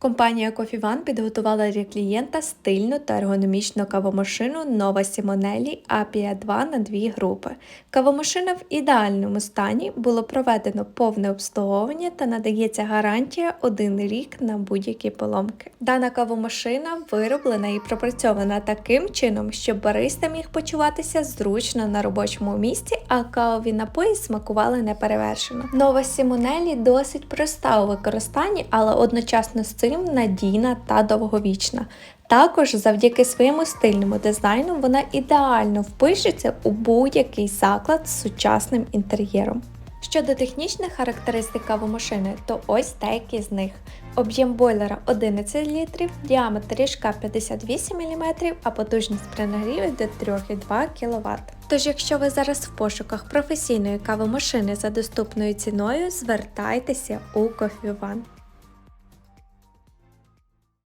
Компанія Coffee One підготувала для клієнта стильну та ергономічну кавомашину Nova Simonelli Apia 2 на дві групи. Кавомашина в ідеальному стані було проведено повне обслуговування та надається гарантія один рік на будь-які поломки. Дана кавомашина вироблена і пропрацьована таким чином, щоб бариста міг почуватися зручно на робочому місці, а кавові напої смакували неперевершено. Нова Сімонелі досить проста у використанні, але одночасно з цим надійна та довговічна. Також завдяки своєму стильному дизайну вона ідеально впишеться у будь-який заклад з сучасним інтер'єром. Щодо технічних характеристик кавомашини, то ось деякі з них. Об'єм бойлера 11 літрів, діаметр ріжка 58 мм, а потужність при нагріві до 3,2 кВт. Тож, якщо ви зараз в пошуках професійної кавомашини за доступною ціною, звертайтеся у Coffee One.